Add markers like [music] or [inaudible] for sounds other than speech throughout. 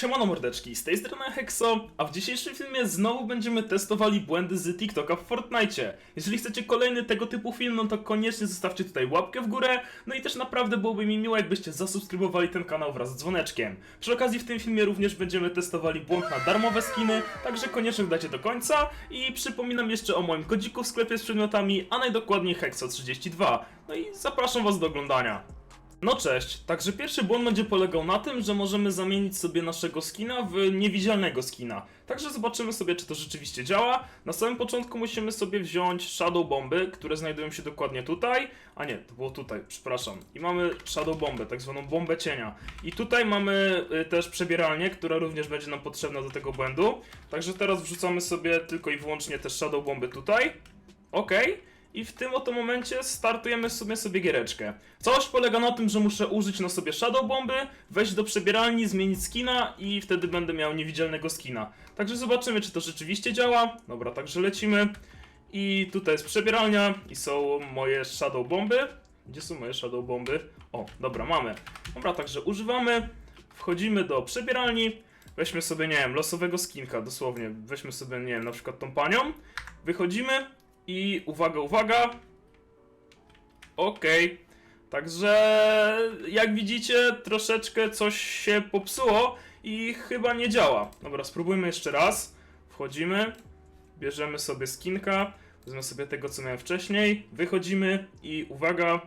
Siemano mordeczki, z tej strony Hexo, a w dzisiejszym filmie znowu będziemy testowali błędy z TikToka w Fortnite. Jeżeli chcecie kolejny tego typu film, no to koniecznie zostawcie tutaj łapkę w górę, no i też naprawdę byłoby mi miło, jakbyście zasubskrybowali ten kanał wraz z dzwoneczkiem. Przy okazji w tym filmie również będziemy testowali błąd na darmowe skiny, także koniecznie dajcie do końca i przypominam jeszcze o moim kodziku w sklepie z przedmiotami, a najdokładniej Hexo32. No i zapraszam was do oglądania. No cześć, także pierwszy błąd będzie polegał na tym, że możemy zamienić sobie naszego skina w niewidzialnego skina. Także zobaczymy sobie, czy to rzeczywiście działa. Na samym początku musimy sobie wziąć Shadow Bomby, które znajdują się dokładnie tutaj. A nie, to było tutaj, przepraszam. I mamy Shadow Bombę, tak zwaną bombę cienia. I tutaj mamy y, też przebieralnię, która również będzie nam potrzebna do tego błędu. Także teraz wrzucamy sobie tylko i wyłącznie te Shadow Bomby tutaj. Okej. I w tym oto momencie startujemy sobie sobie giereczkę. Całość polega na tym, że muszę użyć na sobie Shadow Bomby, wejść do przebieralni, zmienić skina i wtedy będę miał niewidzialnego skina. Także zobaczymy, czy to rzeczywiście działa. Dobra, także lecimy. I tutaj jest przebieralnia i są moje Shadow Bomby. Gdzie są moje Shadow Bomby? O, dobra, mamy. Dobra, także używamy. Wchodzimy do przebieralni. Weźmy sobie, nie wiem, losowego skinka, dosłownie. Weźmy sobie, nie wiem, na przykład tą panią. Wychodzimy i uwaga, uwaga. Okej. Także jak widzicie, troszeczkę coś się popsuło i chyba nie działa. Dobra, spróbujmy jeszcze raz. Wchodzimy, bierzemy sobie skinka, wezmę sobie tego, co miałem wcześniej, wychodzimy i uwaga.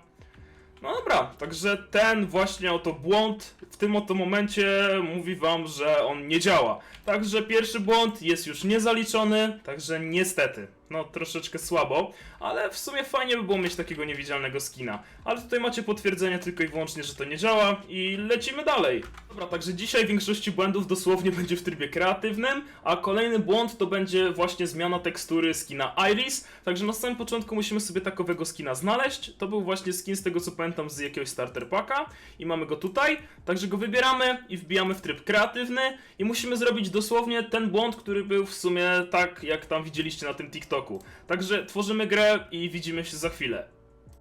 No dobra, także ten właśnie oto błąd w tym oto momencie mówi wam, że on nie działa. Także pierwszy błąd jest już niezaliczony, także niestety, no troszeczkę słabo, ale w sumie fajnie by było mieć takiego niewidzialnego skina. Ale tutaj macie potwierdzenie tylko i wyłącznie, że to nie działa i lecimy dalej. Dobra, także dzisiaj większości błędów dosłownie będzie w trybie kreatywnym, a kolejny błąd to będzie właśnie zmiana tekstury skina Iris, także na samym początku musimy sobie takowego skina znaleźć. To był właśnie skin z tego co pamiętam z jakiegoś starter packa i mamy go tutaj, także go wybieramy i wbijamy w tryb kreatywny i musimy zrobić dosłownie ten błąd, który był w sumie tak jak tam widzieliście na tym TikToku. Także tworzymy grę i widzimy się za chwilę.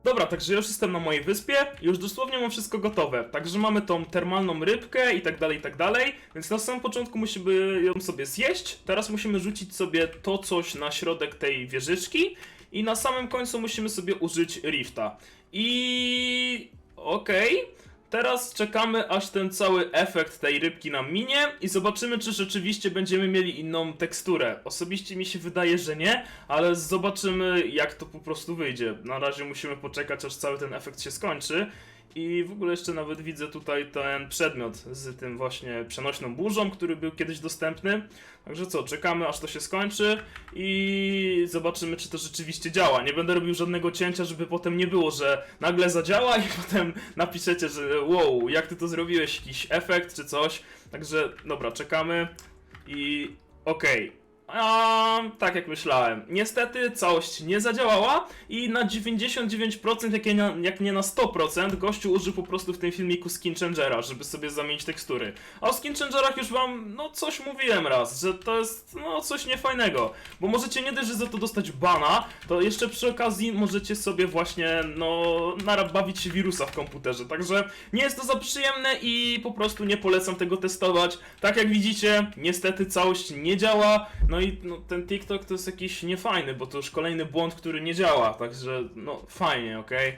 Dobra, także już jestem na mojej wyspie, już dosłownie mam wszystko gotowe. Także mamy tą termalną rybkę i tak dalej, i tak dalej. Więc na samym początku musimy ją sobie zjeść. Teraz musimy rzucić sobie to coś na środek tej wieżyczki. I na samym końcu musimy sobie użyć rifta. I... okej. Teraz czekamy, aż ten cały efekt tej rybki nam minie i zobaczymy, czy rzeczywiście będziemy mieli inną teksturę. Osobiście mi się wydaje, że nie, ale zobaczymy, jak to po prostu wyjdzie. Na razie musimy poczekać, aż cały ten efekt się skończy. I w ogóle jeszcze nawet widzę tutaj ten przedmiot z tym właśnie przenośną burzą, który był kiedyś dostępny. Także co, czekamy aż to się skończy i zobaczymy, czy to rzeczywiście działa. Nie będę robił żadnego cięcia, żeby potem nie było, że nagle zadziała i [laughs] potem napiszecie, że wow, jak ty to zrobiłeś, jakiś efekt czy coś. Także dobra, czekamy i okej. A, tak jak myślałem. Niestety całość nie zadziałała i na 99%, jak nie na, jak nie na 100%, gościu użył po prostu w tym filmiku skin changera, żeby sobie zamienić tekstury. A o skin changerach już wam, no coś mówiłem raz, że to jest, no coś niefajnego. Bo możecie nie dość, że za to dostać bana, to jeszcze przy okazji możecie sobie właśnie, no, narabawić się wirusa w komputerze. Także nie jest to za przyjemne i po prostu nie polecam tego testować. Tak jak widzicie, niestety całość nie działa. No i no, ten TikTok to jest jakiś niefajny, bo to już kolejny błąd, który nie działa, także no fajnie, okej?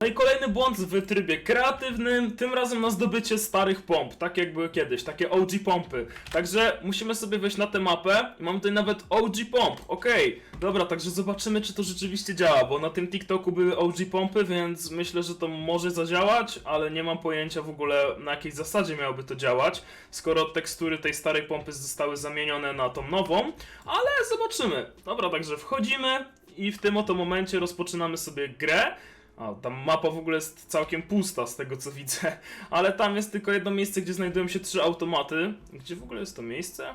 No i kolejny błąd w trybie kreatywnym, tym razem na zdobycie starych pomp, tak jak były kiedyś, takie OG pompy. Także musimy sobie wejść na tę mapę i mam tutaj nawet OG pomp, okej. Dobra, także zobaczymy czy to rzeczywiście działa, bo na tym TikToku były OG pompy, więc myślę, że to może zadziałać, ale nie mam pojęcia w ogóle na jakiej zasadzie miałoby to działać, skoro tekstury tej starej pompy zostały zamienione na tą nową, ale zobaczymy. Dobra, także wchodzimy i w tym oto momencie rozpoczynamy sobie grę. A, tam mapa w ogóle jest całkiem pusta z tego co widzę, ale tam jest tylko jedno miejsce, gdzie znajdują się trzy automaty. Gdzie w ogóle jest to miejsce?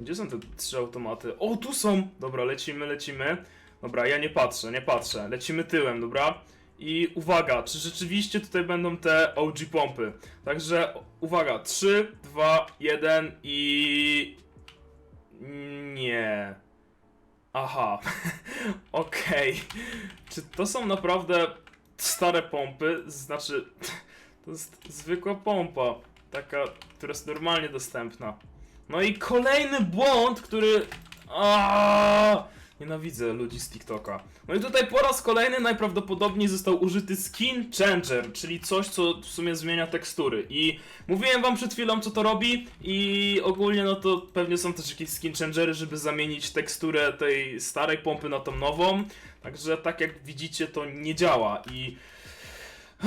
Gdzie są te trzy automaty? O, tu są! Dobra, lecimy, lecimy. Dobra, ja nie patrzę, nie patrzę. Lecimy tyłem, dobra? I uwaga, czy rzeczywiście tutaj będą te OG pompy? Także uwaga, 3, 2, 1 i... Nie. Aha, [laughs] okej. Czy to są naprawdę stare pompy? Znaczy, [laughs] to jest zwykła pompa. taka, która jest normalnie dostępna. No i kolejny błąd, który... Aaaa! Nienawidzę ludzi z TikToka. No i tutaj po raz kolejny najprawdopodobniej został użyty skin changer, czyli coś, co w sumie zmienia tekstury. I mówiłem wam przed chwilą, co to robi i ogólnie no to pewnie są też jakieś skin changery, żeby zamienić teksturę tej starej pompy na tą nową. Także tak jak widzicie, to nie działa i... [sighs]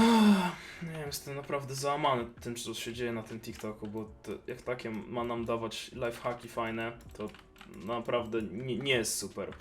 Nie wiem, jestem naprawdę załamany tym, co się dzieje na tym TikToku, bo jak takie ma nam dawać lifehacki fajne, to naprawdę nie, nie jest super.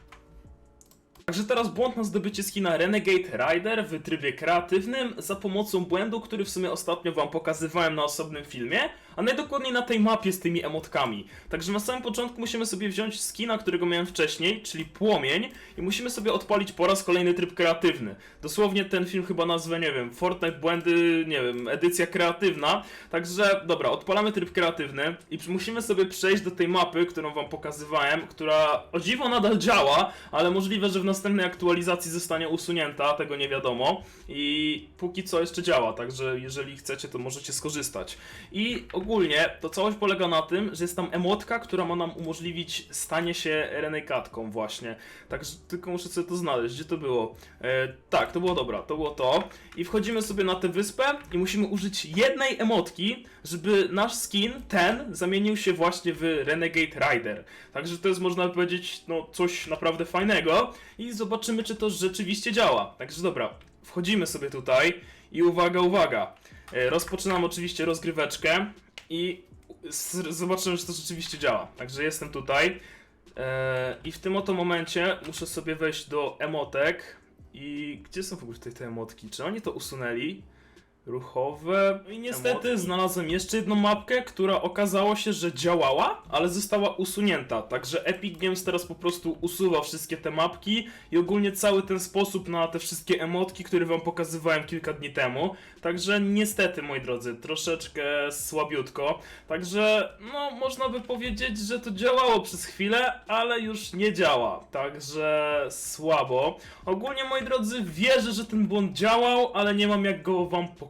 Także teraz błąd na zdobycie skina Renegade Rider w trybie kreatywnym za pomocą błędu, który w sumie ostatnio wam pokazywałem na osobnym filmie, a najdokładniej na tej mapie z tymi emotkami. Także na samym początku musimy sobie wziąć skina, którego miałem wcześniej, czyli płomień i musimy sobie odpalić po raz kolejny tryb kreatywny. Dosłownie ten film chyba nazwę, nie wiem, Fortnite błędy, nie wiem, edycja kreatywna. Także dobra, odpalamy tryb kreatywny i musimy sobie przejść do tej mapy, którą wam pokazywałem, która o dziwo nadal działa, ale możliwe, że w następnej aktualizacji zostanie usunięta, tego nie wiadomo. I póki co jeszcze działa, także jeżeli chcecie, to możecie skorzystać. I ogólnie to całość polega na tym, że jest tam emotka, która ma nam umożliwić stanie się renekatką właśnie. Także tylko muszę sobie to znaleźć, gdzie to było. E, tak, to było dobra, to było to. I wchodzimy sobie na tę wyspę i musimy użyć jednej emotki, żeby nasz skin, ten, zamienił się właśnie w Renegade Rider. Także to jest, można powiedzieć, no coś naprawdę fajnego i zobaczymy, czy to rzeczywiście działa. Także dobra, wchodzimy sobie tutaj i uwaga, uwaga. E, Rozpoczynam oczywiście rozgryweczkę i zobaczymy, czy to rzeczywiście działa. Także jestem tutaj e, i w tym oto momencie muszę sobie wejść do emotek i gdzie są w ogóle tutaj te emotki? Czy oni to usunęli? Ruchowe. I niestety znalazłem jeszcze jedną mapkę, która okazało się, że działała, ale została usunięta. Także Epic Games teraz po prostu usuwa wszystkie te mapki i ogólnie cały ten sposób na te wszystkie emotki, które wam pokazywałem kilka dni temu. Także niestety, moi drodzy, troszeczkę słabiutko. Także, no, można by powiedzieć, że to działało przez chwilę, ale już nie działa. Także słabo. Ogólnie, moi drodzy, wierzę, że ten błąd działał, ale nie mam jak go wam pokazać,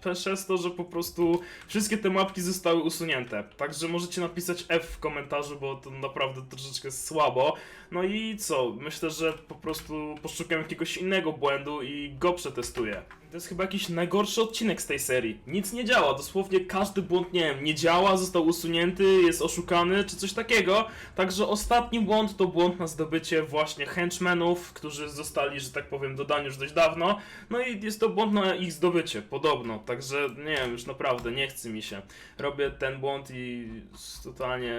przez to, że po prostu wszystkie te mapki zostały usunięte. Także możecie napisać F w komentarzu, bo to naprawdę troszeczkę słabo. No i co? Myślę, że po prostu poszukam jakiegoś innego błędu i go przetestuję. To jest chyba jakiś najgorszy odcinek z tej serii. Nic nie działa, dosłownie każdy błąd, nie wiem, nie działa, został usunięty, jest oszukany, czy coś takiego. Także ostatni błąd to błąd na zdobycie właśnie henchmenów, którzy zostali, że tak powiem, dodani już dość dawno. No i jest to błąd na ich zdobycie, podobno. Także nie wiem, już naprawdę nie chce mi się. Robię ten błąd i totalnie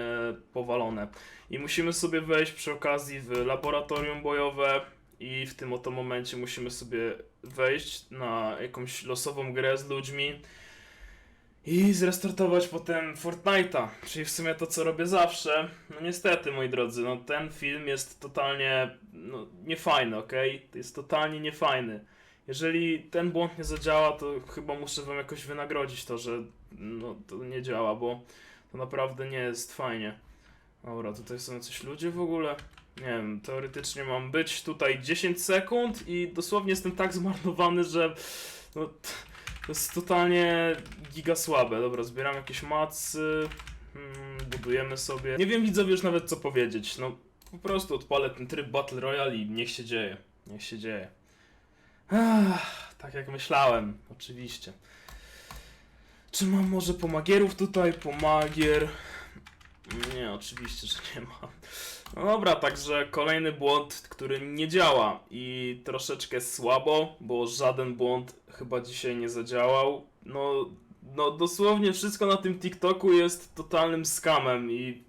powalone. I musimy sobie wejść przy okazji w laboratorium bojowe i w tym oto momencie musimy sobie wejść na jakąś losową grę z ludźmi i zrestartować potem Fortnite'a, czyli w sumie to, co robię zawsze. No niestety, moi drodzy, no ten film jest totalnie no, niefajny? To jest totalnie niefajny. Jeżeli ten błąd nie zadziała, to chyba muszę wam jakoś wynagrodzić to, że no, to nie działa, bo to naprawdę nie jest fajnie. Dobra, tutaj są coś ludzie w ogóle. Nie wiem, teoretycznie mam być tutaj 10 sekund i dosłownie jestem tak zmarnowany, że no, to jest totalnie giga słabe. Dobra, zbieram jakieś macy, hmm, budujemy sobie. Nie wiem widzowie już nawet co powiedzieć, no po prostu odpalę ten tryb Battle Royale i niech się dzieje, niech się dzieje. Ach, tak jak myślałem, oczywiście. Czy mam może pomagierów tutaj? Pomagier. Nie, oczywiście, że nie mam. No dobra, także kolejny błąd, który nie działa i troszeczkę słabo, bo żaden błąd chyba dzisiaj nie zadziałał. No, no dosłownie wszystko na tym TikToku jest totalnym skamem i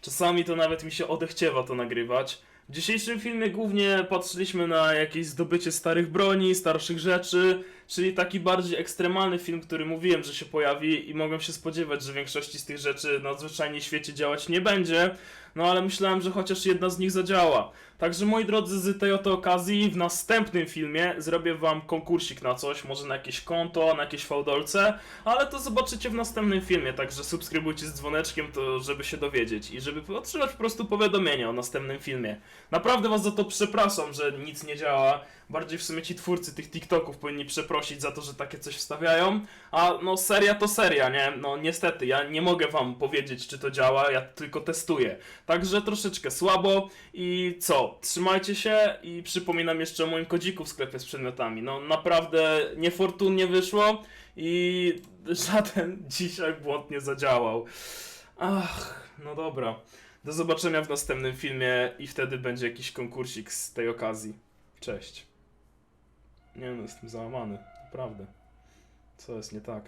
czasami to nawet mi się odechciewa to nagrywać. W dzisiejszym filmie głównie patrzyliśmy na jakieś zdobycie starych broni, starszych rzeczy, czyli taki bardziej ekstremalny film, który mówiłem, że się pojawi i mogłem się spodziewać, że większości z tych rzeczy na zwyczajnie świecie działać nie będzie, no ale myślałem, że chociaż jedna z nich zadziała. Także moi drodzy, z tej oto okazji w następnym filmie zrobię wam konkursik na coś, może na jakieś konto, na jakieś fałdolce, ale to zobaczycie w następnym filmie, także subskrybujcie z dzwoneczkiem, to żeby się dowiedzieć i żeby otrzymać po prostu powiadomienia o następnym filmie. Naprawdę was za to przepraszam, że nic nie działa, bardziej w sumie ci twórcy tych TikToków powinni przepraszać, przeprosić za to, że takie coś wstawiają, a no seria to seria, nie? No niestety, ja nie mogę wam powiedzieć, czy to działa, ja tylko testuję. Także troszeczkę słabo i co? Trzymajcie się i przypominam jeszcze o moim kodziku w sklepie z przedmiotami. No naprawdę niefortunnie wyszło i żaden [laughs] dzisiaj błąd nie zadziałał. Ach, no dobra. Do zobaczenia w następnym filmie i wtedy będzie jakiś konkursik z tej okazji. Cześć. Nie no, jestem załamany. Naprawdę. Co jest nie tak?